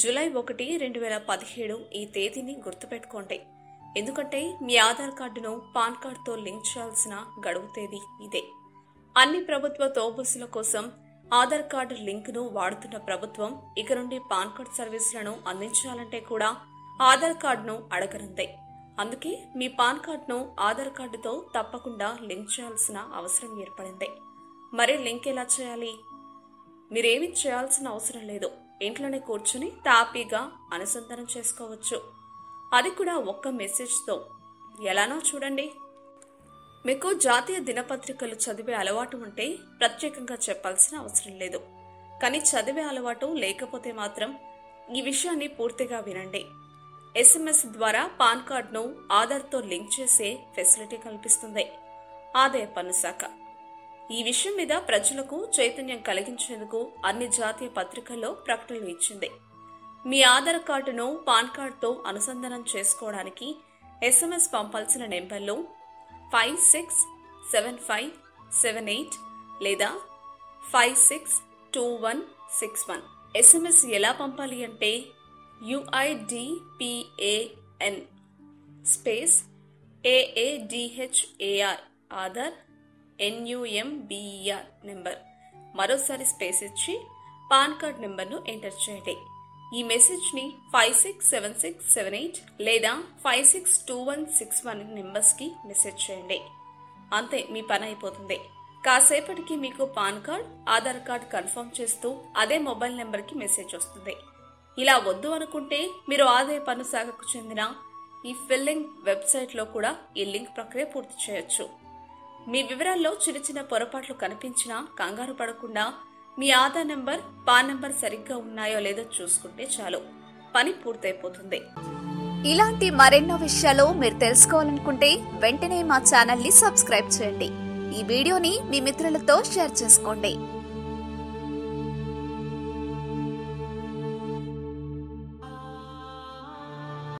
July ఒకటి రెండు వేల పదిహేడు ఈ తేదీని గుర్తుపెట్టుకోండి. ఎందుకంటే మీ ఆధార్ కార్డును పాన్ కార్డుతో లింక్ చేయాల్సిన గడువు తేదీ ఇదే. అన్ని ప్రభుత్వ తోబుస్సుల కోసం ఆధార్ కార్డు లింక్ను వాడుతున్న ప్రభుత్వం ఇక నుండి పాన్ కార్డ్ సర్వీసులను అందించాలంటే కూడా ఆధార్ కార్డును అడగనుంది. అందుకే మీ పాన్ కార్డును ఆధార్ కార్డుతో తప్పకుండా లింక్ చేయాల్సిన అవసరం ఏర్పడింది. మరి లింక్ ఎలా చేయాలి? మీరేమీ చేయాల్సిన అవసరం లేదు. ఇంట్లోనే కూర్చుని తాపీగా అనుసంధానం చేసుకోవచ్చు. అది కూడా ఒక్క మెసేజ్తో. ఎలానో చూడండి. మీకు జాతీయ దినపత్రికలు చదివే అలవాటు ఉంటే ప్రత్యేకంగా చెప్పాల్సిన అవసరం లేదు. కానీ చదివే అలవాటు లేకపోతే మాత్రం ఈ విషయాన్ని పూర్తిగా వినండి. ఎస్ఎంఎస్ ద్వారా పాన్ కార్డును ఆధార్తో లింక్ చేసే ఫెసిలిటీ కల్పిస్తుంది. ఆదాయ పన్ను శాఖ. ఈ విషయం మీద ప్రజలకు చైతన్యం కలిగించేందుకు అన్ని జాతీయ పత్రికల్లో ప్రకటనలు ఇచ్చింది. మీ ఆధార్ కార్డును పాన్ కార్డుతో అనుసంధానం చేసుకోవడానికి ఎస్ఎంఎస్ పంపాల్సిన నెంబర్లో five six seven five seven eight లేదా five six two one six one SMS ఎలా పంపాలి అంటే UIDPAN space AADHAR Aadhaar NUMBER number. మరోసారి స్పేస్ ఇచ్చి పాన్ కార్డ్ నెంబర్ను ఎంటర్ చేయండి. ఈ మెసేజ్ని five six seven six seven eight లేదా five six two one six one నెంబర్స్కి మెసేజ్ చేయండి. అంతే మీ పని అయిపోతుంది. కాసేపటికి మీకు PAN card Aadhaar card confirm చేస్తూ అదే మొబైల్ నెంబర్కి మెసేజ్ వస్తుంది. ఇలా వద్దు అనుకుంటే మీరు ఆదాయ పన్ను శాఖకు చెందిన ఈ ఫిల్లింగ్ వెబ్సైట్లో కూడా ఈ లింక్ ప్రక్రియ పూర్తి చేయొచ్చు. మీ వివరాల్లో చిన్న చిన్న పొరపాట్లు కనిపించినా కంగారు పడకుండా మీ ఆధార్ నెంబర్ పాన్ నెంబర్ సరిగ్గా ఉన్నాయో లేదో చూసుకుంటే చాలు. పని పూర్తయిపోతుంది. ఇలాంటి మరెన్నో విషయాలు మీరు తెలుసుకోవాలనుకుంటే వెంటనే మా ఛానల్ని సబ్స్క్రైబ్ చేయండి. ఈ వీడియోని మీ మిత్రులతో షేర్ చేసుకోండి.